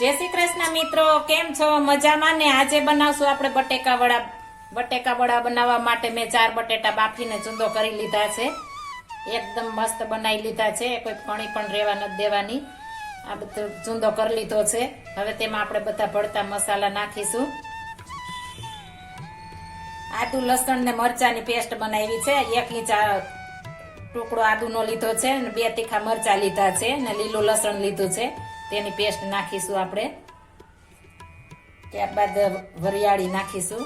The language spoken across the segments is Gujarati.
જય શ્રી કૃષ્ણ મિત્રો, કેમ છો? મજામાં ને? આજે બનાવશું આપણે બટેકા વડા. બટેકા વડા બનાવવા માટે મેં ચાર બટેટા બાફીને ચૂંદો કરી લીધા છે. એકદમ મસ્ત બનાવી લીધા છે. કોઈ ફણી પણ રહેવા નથી દેવાની. આ બધું ચૂંદો કરી લીધો છે. હવે તેમાં આપણે બધા ભળતા મસાલા નાખીશું. આદુ, લસણ ને મરચાની પેસ્ટ બનાવી છે. એક ઇંચ ટુકડો આદુનો લીધો છે અને બે તીખા મરચા લીધા છે ને લીલું લસણ લીધું છે. તેની પેસ્ટ નાખીશું આપણે. ત્યારબાદ વરિયાળી નાખીશું.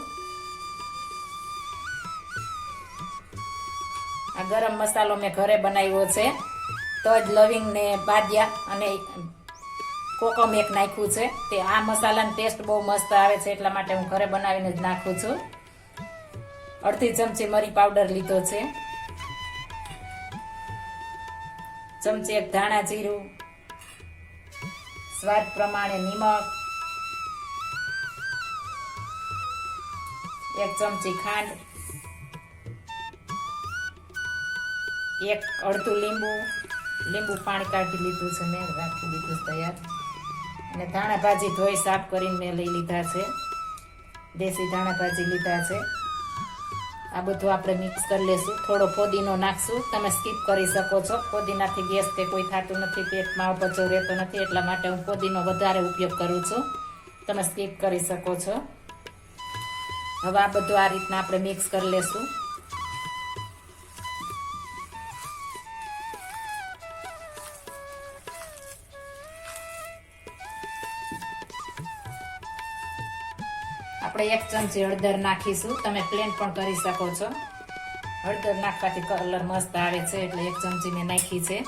આ ગરમ મસાલો મેં ઘરે બનાવ્યો છે. તજ લવિંગ ને બાદિયા અને કોકમ એક નાખ્યું છે. તે આ મસાલાની ટેસ્ટ બહુ મસ્ત આવે છે, એટલા માટે હું ઘરે બનાવીને જ નાખું છું. અડધી ચમચી મરી પાવડર લીધો છે. ચમચી એક ધાણા જીરું સ્વાદ પ્રમાણે નિમક, એક ચમચી ખાંડ, એક અડધું લીંબુ લીંબુ પાણી કાઢી લીધું છે મેં, રાખી દીધું છે તૈયાર. અને ધાણા ભાજી ધોઈ સાફ કરીને મેં લઈ લીધા છે. દેશી ધાણા ભાજી લીધા છે. આ બધું આપણે મિક્સ કરી લેશું. થોડો ફોદીનો નાખશું. તમે સ્કીપ કરી શકો છો. ફોદીનાથી ગેસ કે કોઈ થતું નથી, પેટમાં અપચો રહેતો નથી, એટલા માટે હું ફોદીનો વધારે ઉપયોગ કરું છું. તમે સ્કીપ કરી શકો છો. હવે આ બધું આ રીતના આપણે મિક્સ કરી લેશું. આપણે એક ચમચી હળદર નાખીશું. તમે પ્લેન પણ કરી શકો છો. હળદર નાખવાથી કલર મસ્ત આવે છે, એટલે એક ચમચી મેં નાખી છે.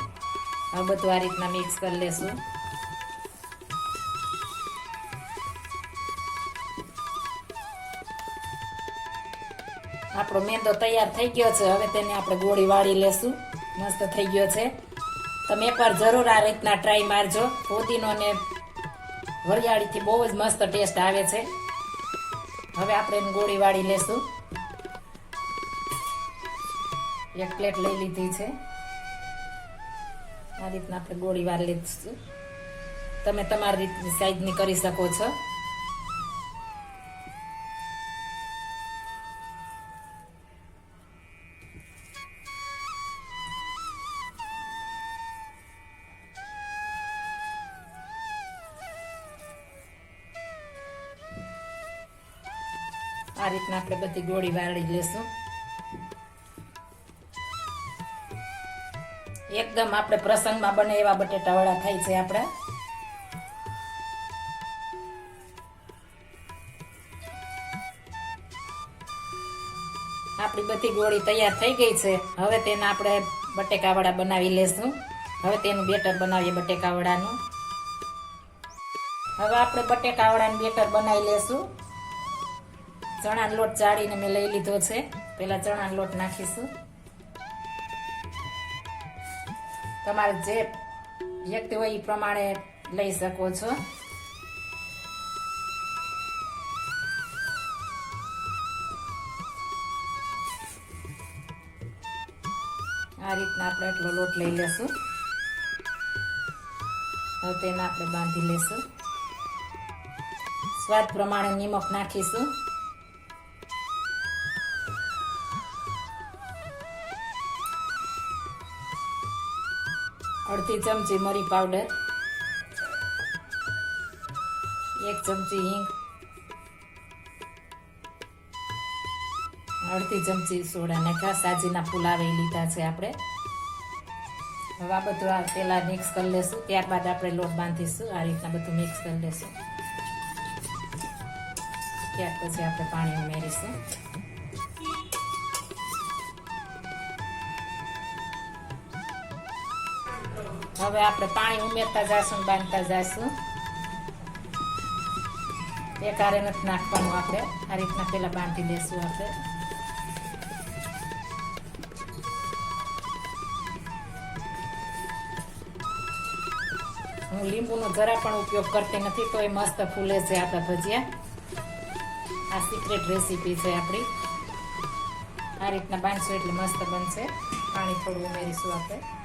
હવે બધું આ રીતના મિક્સ કરી લેશું. આપણો મેંદો તૈયાર થઈ ગયો છે. હવે તેને આપણે ગોળી વાળી લેશું. મસ્ત થઈ ગયો છે. તમે એકવાર જરૂર આ રીતના ટ્રાય મારજો. ફોદીનો ને વરિયાળીથી બહુ જ મસ્ત ટેસ્ટ આવે છે. હવે આપણે એની ગોળી વાળી લેશું. એક પ્લેટ લઈ લીધી છે. આ રીતના આપણે ગોળી વાળી લીધું તમે તમારી રીતની સાઈઝની કરી શકો છો. આ રીતના આપણે બધી ગોળી વાળી લેશું. એકદમ આપણે પ્રસંગમાં બને એવા બટેટા વડા થાય છે આપણે. આપણી બધી ગોળી તૈયાર થઈ ગઈ છે. હવે તેના આપણે બટેકા વડા બનાવી લેશું. હવે તેનું બેટર બનાવીએ બટેકા વડાનું. હવે આપણે બટેકા વડાનું બેટર બનાવી લેશું. ચણાનો લોટ ચાળીને મેં લઈ લીધો છે. પેલા ચણાનો લોટ નાખીશું. તમારે જે વ્યક્તિ હોય એ પ્રમાણે લઈ શકો છો. આ રીતના આપણે એટલો લોટ લઈ લેશું. હવે તેને આપણે બાંધી લેશું. સ્વાદ પ્રમાણે નિમક નાખીશું. અડધી ચમચી મરી પાવડર એક ચમચી હિંગ, અડધી ચમચી સોડા નાખ્યા સાજીના ફુલાવી લીધા છે આપણે. હવે આ બધું આ પેલા મિક્સ કરી લેશું, ત્યારબાદ આપણે લોટ બાંધીશું, આ રીતના બધું મિક્સ કરી લેશું. ત્યાર પછી આપણે પાણી ઉમેરીશું. હવે આપણે પાણી ઉમેરતા જઈશું બાંધતા જઈશું એકારે નથી નાખવાનું આપણે. આ રીતના પેલા બાંધી દઈશું આપણે. હું લીંબુનો જરા પણ ઉપયોગ કરતી નથી, તો એ મસ્ત ફૂલે છે આપણા ભજીયા. આ સિક્રેટ રેસીપી છે આપણી. આ રીતના બાંધશું એટલે મસ્ત બનશે. પાણી થોડું ઉમેરીશું આપણે.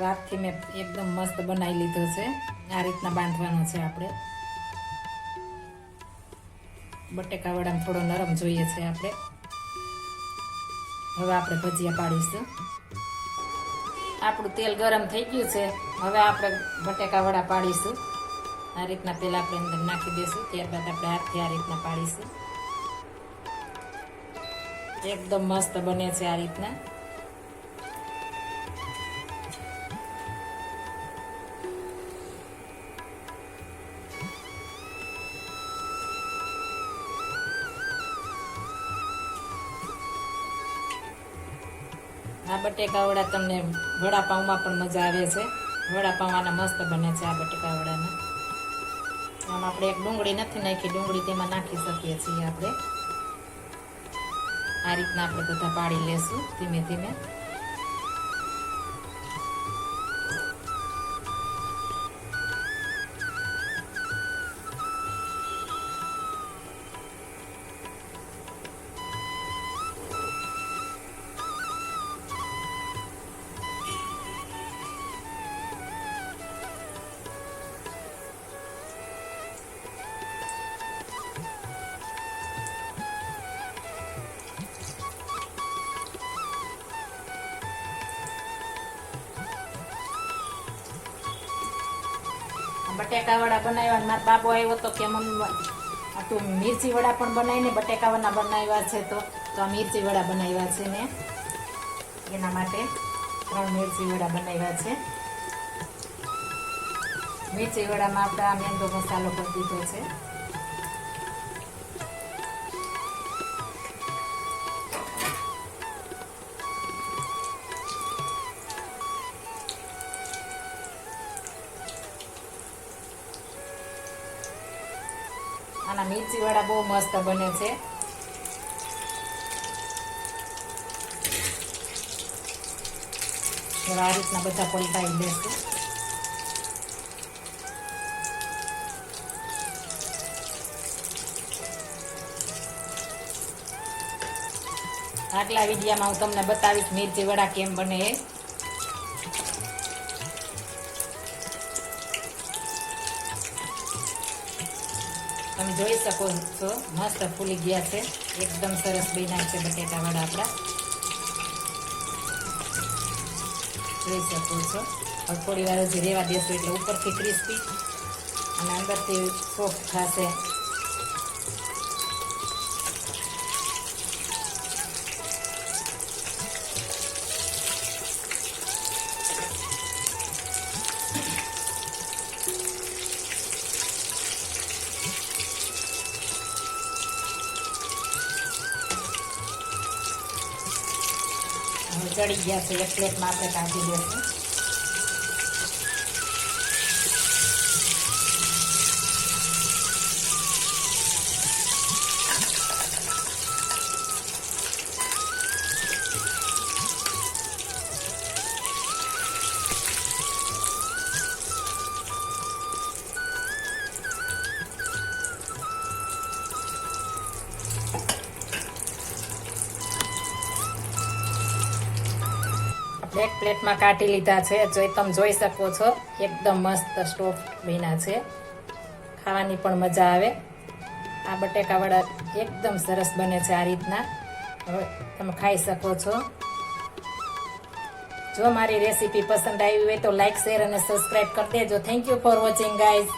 રાતથી મેં એકદમ મસ્ત બનાવી લીધો છે. આ રીતના બાંધવાનો છે આપણે. બટેકા વડામાં થોડો નરમ જોઈએ છે આપણે. હવે આપણે ભજીયા પાડીશું. આપણું તેલ ગરમ થઈ ગયું છે. હવે આપણે બટેકા વડા પાડીશું. આ રીતના તેલ આપણે અંદર નાખી દઈશું. ત્યારબાદ આપણે હાથથી આ રીતના પાડીશું. એકદમ મસ્ત બને છે આ રીતના. આ બટેકા વડા તમને વડાપાઉંમાં પણ મજા આવે છે. વડાપાઉંના મસ્ત બને છે આ બટેકા વડાના આમ આપણે એક ડુંગળી નથી નાખી, ડુંગળી તેમાં નાખી શકીએ છીએ આપણે. આ રીતના આપણે બધા પાડી લેશું ધીમે ધીમે. બટેકા વડા બનાવ્યા મારા બાબો આવ્યો તો કે મમ્મી તું મિરચી વડા પણ બનાવીને બટેકા વડા બનાવ્યા છે તો. તો આ મિરચી વડા બનાવ્યા છે મેં એના માટે ત્રણ મિરચી વડા બનાવ્યા છે. મિરચી વડામાં આપણે આ મેંદો મસાલો કરી દીધો છે. આના મિર્ચી વડા બહુ મસ્ત બને છે. આ રીતના બધા પલટાવી દેશું આટલા વિડીયામાં હું તમને બતાવીશ મિરચી વડા કેમ બને જોઈ શકો છો. મસ્ત ફૂલી ગયા છે. એકદમ સરસ બન્યા છે બટેટાવાળા આપણા. જોઈ શકો છો. હવે થોડી વાર હજી રેવા દેશું એટલે ઉપરથી ક્રિસ્પી અને અંદરથી સોફ્ટ થશે. ચડી ગયા છે એક પ્લેટમાં આપણે કાઢી દઈશું. એક પ્લેટમાં કાઢી લીધા છે. જોઈ તમે જોઈ શકો છો, એકદમ મસ્ત સ્ટોફ બન્યા છે. ખાવાની પણ મજા આવે. આ બટેકાવડા એકદમ સરસ બને છે આ રીતના. હવે તમે ખાઈ શકો છો. જો મારી રેસીપી પસંદ આવી હોય તો લાઇક શેર અને સબસ્ક્રાઈબ કરી દેજો. Thank you for watching guys